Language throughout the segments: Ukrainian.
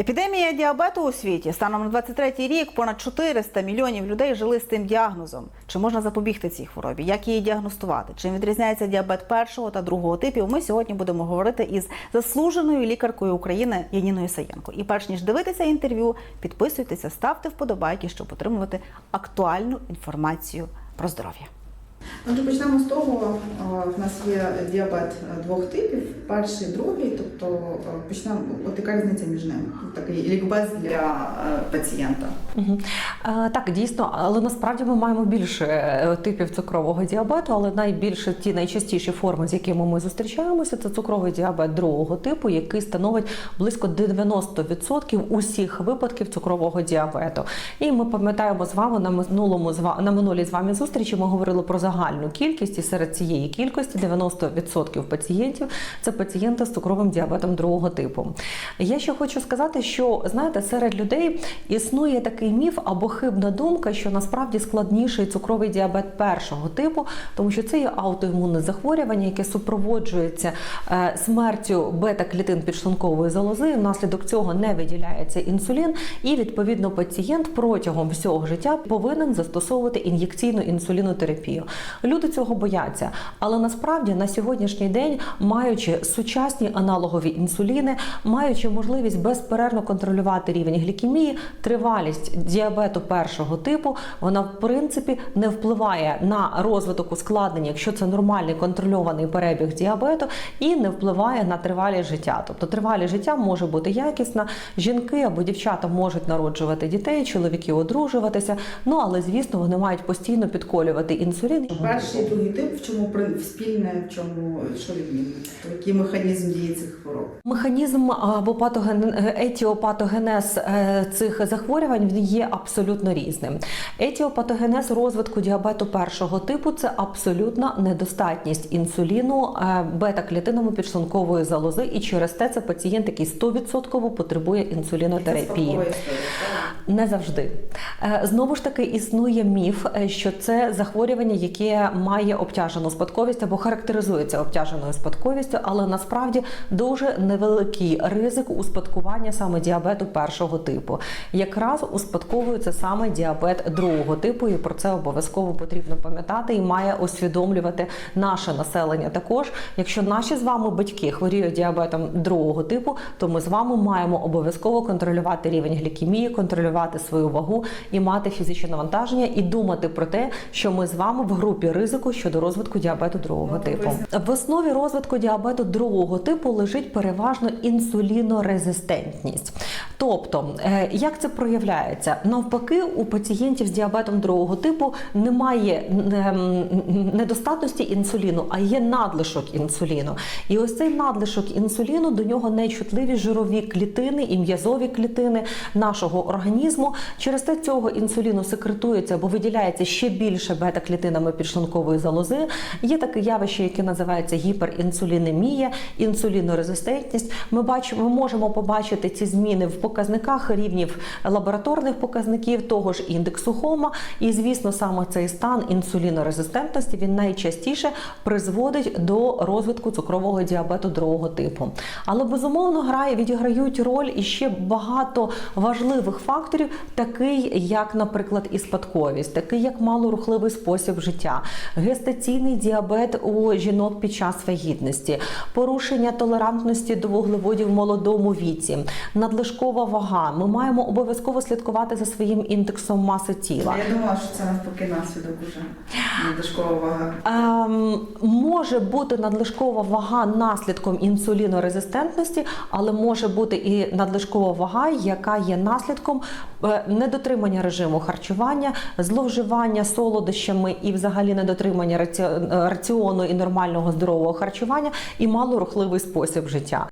Епідемія діабету у світі станом на 23-й рік понад 400 мільйонів людей жили з цим діагнозом. Чи можна запобігти цій хворобі? Як її діагностувати? Чим відрізняється діабет першого та другого типів? Ми сьогодні будемо говорити із заслуженою лікаркою України Яніною Саєнко. І перш ніж дивитися інтерв'ю, підписуйтеся, ставте вподобайки, щоб отримувати актуальну інформацію про здоров'я. Отже, почнемо з того, в нас є діабет двох типів: перший, другий. Тобто почнемо, от яка різниця між ними? Такий лікбез для пацієнта. Е, Так, дійсно, але насправді ми маємо більше е, типів цукрового діабету, але найбільше ті найчастіші форми, з якими ми зустрічаємося, це цукровий діабет другого типу, який становить близько 90% усіх випадків цукрового діабету. І ми пам'ятаємо з вами на минулому на минулій з вами зустрічі. Ми говорили про загальну кількість, і серед цієї кількості 90% пацієнтів це пацієнти з цукровим діабетом другого типу. Я ще хочу сказати, що знаєте, серед людей існує такий міф або хибна думка, що насправді складніший цукровий діабет першого типу, тому що це є аутоімунне захворювання, яке супроводжується е, смертю бета-клітин підшлункової залози. Внаслідок цього не виділяється інсулін, і відповідно пацієнт протягом всього життя повинен застосовувати ін'єкційну інсулінотерапію. Люди цього бояться, але насправді на сьогоднішній день, маючи сучасні аналогові інсуліни, маючи можливість безперервно контролювати рівень глікемії, тривалість діабету першого типу, вона в принципі не впливає на розвиток ускладнень, якщо це нормальний контрольований перебіг діабету, і не впливає на тривалість життя. Тобто тривалість життя може бути якісна. Жінки або дівчата можуть народжувати дітей, чоловіки одружуватися. Ну але звісно, вони мають постійно підколювати інсулін. Перший і другий тип, в чому спільне, в чому що відмінно? Тобто, Який механізм дії цих хвороб? Механізм або патоген етіопатогенез е, цих захворювань він є абсолютно різним. Етіопатогенез розвитку діабету першого типу це абсолютна недостатність інсуліну е, бета-клітинами підшлункової залози, і через те це пацієнт, який 100% потребує інсулінотерапії. Не завжди. Е, Знову ж таки, існує міф, е, що це захворювання, яке має обтяжену спадковість або характеризується обтяженою спадковістю, але насправді дуже невеликий ризик успадкування саме діабету першого типу. Якраз успадковується саме діабет другого типу, і про це обов'язково потрібно пам'ятати і має усвідомлювати наше населення також. Якщо наші з вами батьки хворіють діабетом другого типу, то ми з вами маємо обов'язково контролювати рівень глікемії, контролювати свою вагу і мати фізичне навантаження, і думати про те, що ми з вами в групі ризику щодо розвитку діабету другого Ну, типу. В основі розвитку діабету другого типу лежить переважно інсулінорезистентність. Тобто, е, як це проявляється? Навпаки, у пацієнтів з діабетом другого типу немає ем, недостатності інсуліну, а є надлишок інсуліну. І ось цей надлишок інсуліну до нього нечутливі жирові клітини і м'язові клітини нашого організму. Через те цього інсуліну секретується або виділяється ще більше бета-клітинами підшлункової залози. Є таке явище, яке називається гіперінсулінемія, інсулінорезистентність. Ми бачимо, ми можемо побачити ці зміни в показниках рівнів лабораторних показників того ж індексу Хома. І звісно, саме цей стан інсулінорезистентності він найчастіше призводить до розвитку цукрового діабету другого типу. Але безумовно грає відіграють роль і ще багато важливих факторів, такий як, наприклад, і спадковість, такий як малорухливий спосіб життя, гестаційний діабет у жінок під час вагітності, порушення толерантності до вуглеводів в молодому віці, надлишкова вага. Ми маємо обов'язково слідкувати за своїм індексом маси тіла. Я думала, що це навпаки наслідок уже надлишкова вага. Ем, може бути надлишкова вага наслідком інсулінорезистентності, але може бути і надлишкова вага, яка є наслідком е, недотримання режиму харчування, зловживання солодощами і взагалі недотримання раціону і нормального здорового харчування і малорухливий спосіб життя.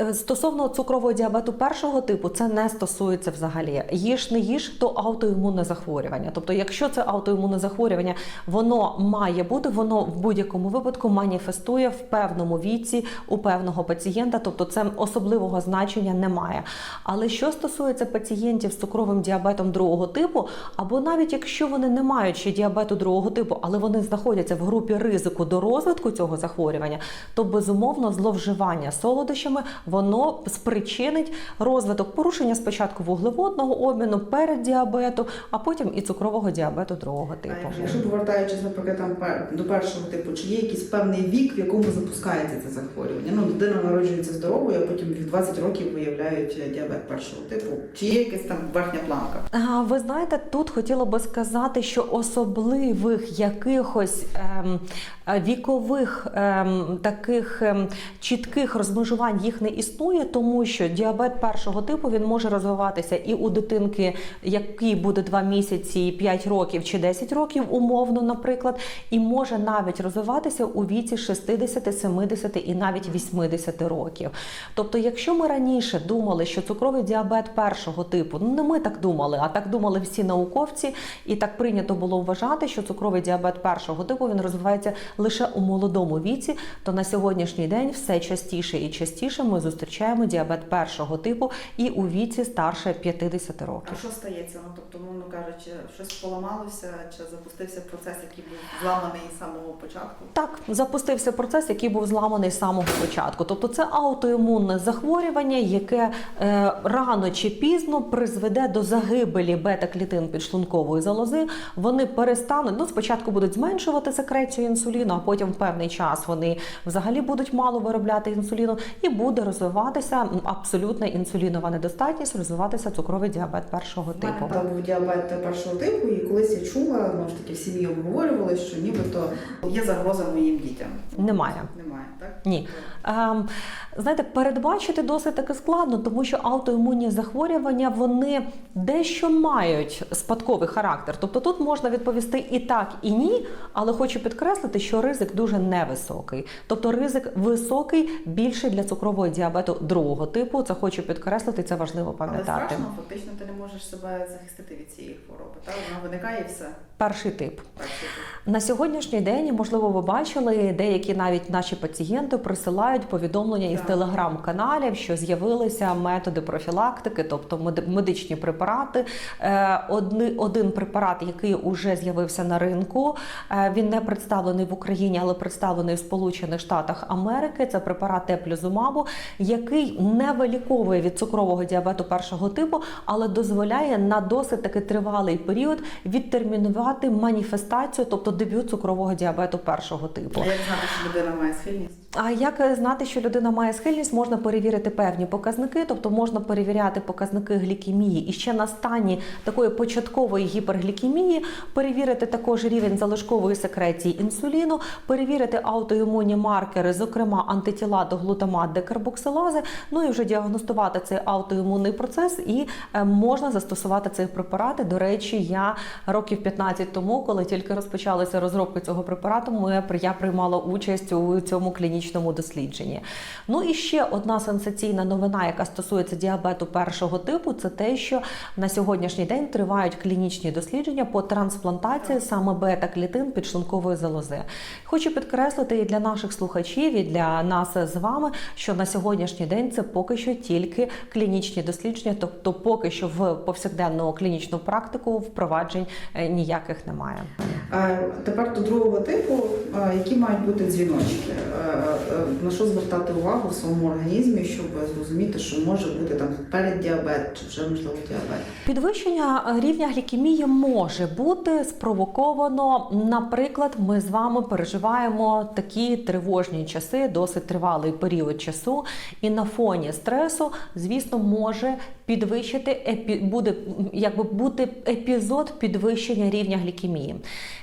Е, Стосовно цукрового діабету першого типу, це не стосується взагалі. Їж не їж, то аутоімунне захворювання. Тобто, якщо це аутоімунне захворювання, воно має бути, воно в будь-якому випадку маніфестує в певному віці у певного пацієнта, тобто це особливого значення немає. Але що стосується пацієнтів з цукровим діабетом другого типу, або навіть якщо вони не мають ще діабету другого типу, але вони знаходяться в групі ризику до розвитку цього захворювання, то безумовно зловживання солодощами воно спричинить розвиток порушення спочатку вуглеводного обміну перед діабету, а потім і цукрового діабету другого типу. якщо- Якщо повертаючись, наприклад, там до першого типу, чи є якийсь певний вік, в якому запускається це захворювання? Ну, людина народжується здоровою, а потім в 20 років виявляють е, діабет першого типу. Чи є якась там верхня планка? А, Ви знаєте, тут хотіла би сказати, що особливих якихось ем, вікових ем, таких ем, чітких розмежувань їх не існує, тому що діабет першого типу він може розвиватися і у дитинки, якій буде 2 місяці, 5 років чи 10 років, умовно, наприклад, і може навіть розвиватися у віці 60, 70 і навіть 80 років. Тобто, якщо ми раніше думали, що цукровий діабет першого типу, ну не ми так думали, а так думали всі науковці, і так прийнято було вважати, що цукровий діабет першого типу він розвивається лише у молодому віці, то на сьогоднішній день все частіше і частіше ми зустрічаємо діабет першого типу і у віці старше 50 років. А що стається? Ну тобто, мовно кажучи, щось поламалося, чи запустився процес, який був зламаний з самого початку? Так, запустився процес, який був зламаний з самого початку. Тобто, це аутоімунне захворювання, яке е, рано чи пізно призведе до загибелі бета-клітин підшлункової залози. Вони перестануть ну спочатку будуть зменшувати секрецію інсуліну, а потім в певний час вони взагалі будуть мало виробляти інсуліну, і буде розвиватися абсолютна інсулінова недостатність, розвиватися цукровий діабет першого типу. та був діабет першого типу, і колись я чула, знову ж таки, в сім'ї обговорювали, що нібито є загроза моїм дітям. Немає. Немає, так? Ні. Ем, знаєте, передбачити досить таки складно, тому що аутоімунні захворювання вони дещо мають спадковий характер. Тобто тут можна відповісти і так, і ні, але хочу підкреслити, що ризик дуже невисокий. Тобто ризик високий більше для цукрового діабету другого типу. Це хочу підкреслити, це важливо Але пам'ятати. страшно, фактично ти не можеш себе захистити від цієї хвороби. Так? Вона виникає і все. Перший тип. Перший тип. На сьогоднішній день, можливо, ви бачили, деякі навіть наші пацієнти присилають повідомлення із телеграм-каналів, що з'явилися методи профілактики, тобто мед- медичні препарати. Е, одни- Один препарат, який уже з'явився на ринку, е, він не представлений в Україні, але представлений в Сполучених Штатах Америки. Це препарат теплізумабу, який не виліковує від цукрового діабету першого типу, але дозволяє на досить таки тривалий період відтермінувати маніфестацію, тобто дебют цукрового діабету першого типу. Як знати, що людина має схильність? А як е, знати, що людина має схильність, можна перевірити певні показники, тобто можна перевіряти показники глікемії і ще на стані такої початкової гіперглікемії, перевірити також рівень залишкової секреції інсуліну, перевірити аутоімунні маркери, зокрема антитіла до глутамат декарбоксилази, ну і вже діагностувати цей аутоімунний процес, і е, можна застосувати ці препарати. До речі, я років 15 тому, коли тільки розпочалася розробка цього препарату, я приймала участь у цьому клінічному дослідженні. Ну і ще одна сенсаційна новина, яка стосується діабету першого типу, це те, що на сьогоднішній день тривають клінічні дослідження по трансплантації саме бета-клітин підшлункової залози. Хочу підкреслити і для наших слухачів, і для нас з вами, що на сьогоднішній день це поки що тільки клінічні дослідження, тобто поки що в повсякденну клінічну практику впроваджень е, ніяких немає. Тепер до другого типу, які мають бути дзвіночки? На що звертати увагу в своєму організмі, щоб зрозуміти, що може бути там переддіабет чи вже можливо діабет? Підвищення рівня глікемії може бути спровоковано. Наприклад, ми з вами переживаємо такі тривожні часи, досить тривалий період часу, і на фоні стресу, звісно, може підвищити буде якби бути епізод підвищення рівня глікемії.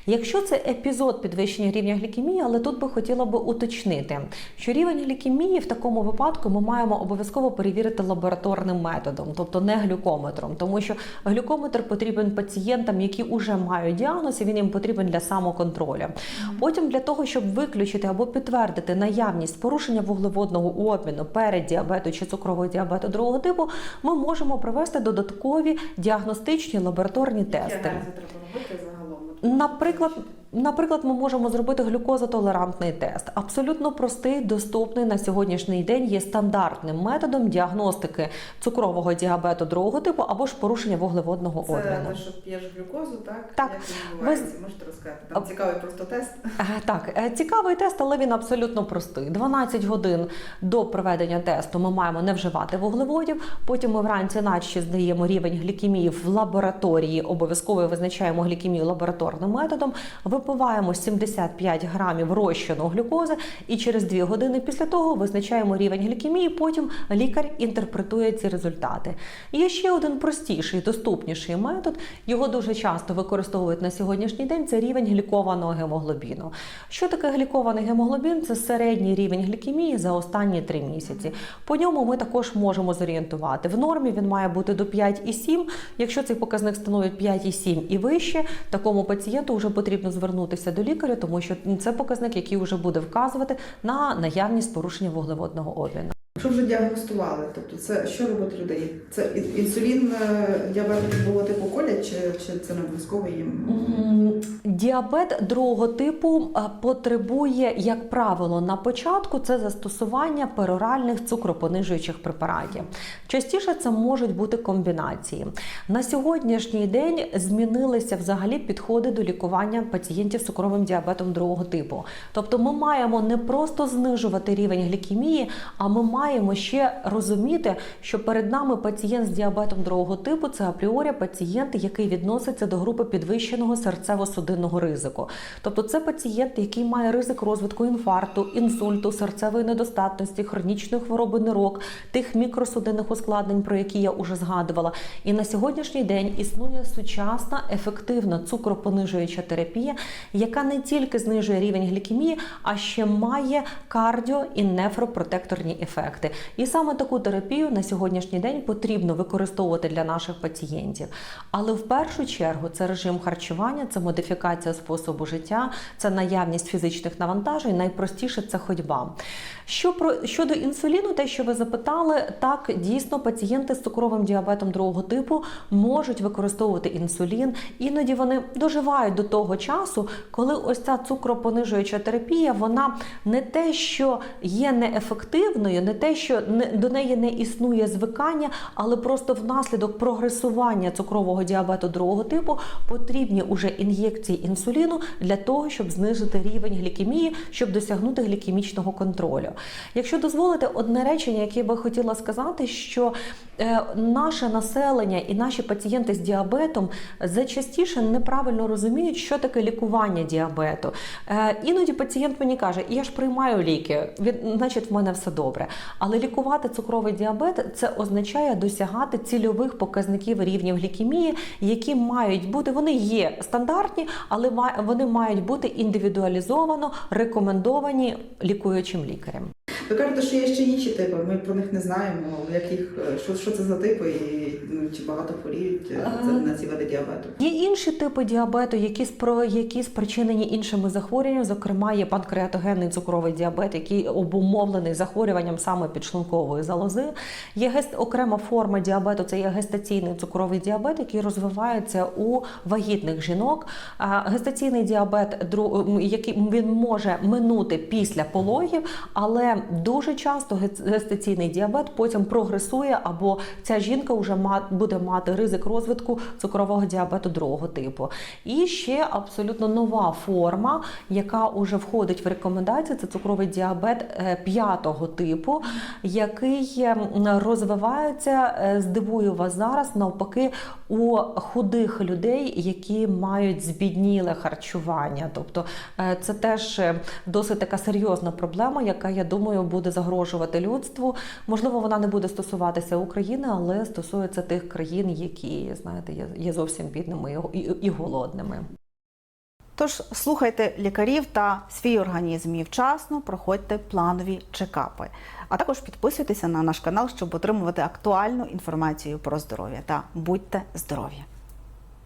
Якщо це епізод підвищення рівня глікемії, але тут би хотіла би уточнити, що рівень глікемії в такому випадку ми маємо обов'язково перевірити лабораторним методом, тобто не глюкометром, тому що глюкометр потрібен пацієнтам, які вже мають діагноз, і він їм потрібен для самоконтролю. Потім для того, щоб виключити або підтвердити наявність порушення вуглеводного обміну перед діабету чи цукрового діабету другого типу, ми можемо провести додаткові діагностичні лабораторні тести. Наприклад, Наприклад, ми можемо зробити глюкозотолерантний тест. Абсолютно простий, доступний на сьогоднішній день є стандартним методом діагностики цукрового діабету другого типу або ж порушення вуглеводного Це обміну. те, що п'єш глюкозу, так? Так. Як Ви? Можете розказати? Там цікавий просто тест. Е, Так, е, цікавий тест, але він абсолютно простий. 12 годин до проведення тесту ми маємо не вживати вуглеводів. Потім ми вранці наче здаємо рівень глікемії в лабораторії. Обов'язково визначаємо глікемію лабораторним методом. Випиваємо 75 грамів розчину глюкози, і через 2 години після того визначаємо рівень глікемії. Потім лікар інтерпретує ці результати. Є ще один простіший, доступніший метод. Його дуже часто використовують на сьогоднішній день. Це рівень глікованого гемоглобіну. Що таке глікований гемоглобін? Це середній рівень глікемії за останні три місяці. По ньому ми також можемо зорієнтувати. В нормі він має бути до 5,7. Якщо цей показник становить 5,7 і вище, такому пацієнту вже потрібно звернутися до лікаря, тому що це показник, який вже буде вказувати на наявність порушення вуглеводного обміну. Що вже діагностували? Тобто це що робить людей? Це інсулін е, діабету другого типу колять, чи, чи це не обов'язково їм? Діабет другого типу потребує, як правило, на початку це застосування пероральних цукропонижуючих препаратів. Частіше це можуть бути комбінації. На сьогоднішній день змінилися взагалі підходи до лікування пацієнтів з цукровим діабетом другого типу. Тобто, ми маємо не просто знижувати рівень глікемії, а ми маємо ще розуміти, що перед нами пацієнт з діабетом другого типу це апріорі пацієнт, який відноситься до групи підвищеного серцево-судинного ризику. Тобто, це пацієнт, який має ризик розвитку інфаркту, інсульту, серцевої недостатності, хронічної хвороби нирок, тих мікросудинних ускладнень, про які я уже згадувала. І на сьогоднішній день існує сучасна ефективна цукропонижуюча терапія, яка не тільки знижує рівень глікемії, а ще має кардіо і нефропротекторні ефекти. І саме таку терапію на сьогоднішній день потрібно використовувати для наших пацієнтів. Але в першу чергу це режим харчування, це модифікація способу життя, це наявність фізичних навантажень. Найпростіше це ходьба. Що про щодо інсуліну, те, що ви запитали, так дійсно пацієнти з цукровим діабетом другого типу можуть використовувати інсулін. Іноді вони доживають до того часу, коли ось ця цукропонижуюча терапія, вона не те, що є неефективною, не те, що не, до неї не існує звикання, але просто внаслідок прогресування цукрового діабету другого типу потрібні уже ін'єкції інсуліну для того, щоб знизити рівень глікемії, щоб досягнути глікемічного контролю. Якщо дозволите одне речення, яке би хотіла сказати, що е, наше населення і наші пацієнти з діабетом зачастіше неправильно розуміють, що таке лікування діабету. Е, іноді пацієнт мені каже, я ж приймаю ліки, значить, в мене все добре. Але лікувати цукровий діабет це означає досягати цільових показників рівнів глікемії, які мають бути, вони є стандартні, але вони мають бути індивідуалізовано рекомендовані лікуючим лікарем. Ви кажете, що є ще інші типи. Ми про них не знаємо. Як їх е, що, що це за типи, і ну, чи багато хворіють е, це, на ці види діабету? Є інші типи діабету, які спро які спричинені іншими захворюваннями. Зокрема, є панкреатогенний цукровий діабет, який обумовлений захворюванням саме підшлункової залози. Є гест окрема форма діабету. Це є гестаційний цукровий діабет, який розвивається у вагітних жінок. А Гестаційний діабет, який він може минути після пологів, але дуже часто ге- гестаційний діабет потім прогресує, або ця жінка вже буде мати ризик розвитку цукрового діабету другого типу. І ще абсолютно нова форма, яка вже входить в рекомендації, це цукровий діабет е, п'ятого типу, який розвивається, е, здивую вас зараз, навпаки, у худих людей, які мають збідніле харчування. Тобто е, це теж досить така серйозна проблема, яка, я думаю, буде загрожувати людству. Можливо, вона не буде стосуватися України, але стосується тих країн, які знаєте, є, зовсім бідними і голодними. Тож слухайте лікарів та свій організм і вчасно проходьте планові чекапи. А також підписуйтеся на наш канал, щоб отримувати актуальну інформацію про здоров'я та будьте здорові!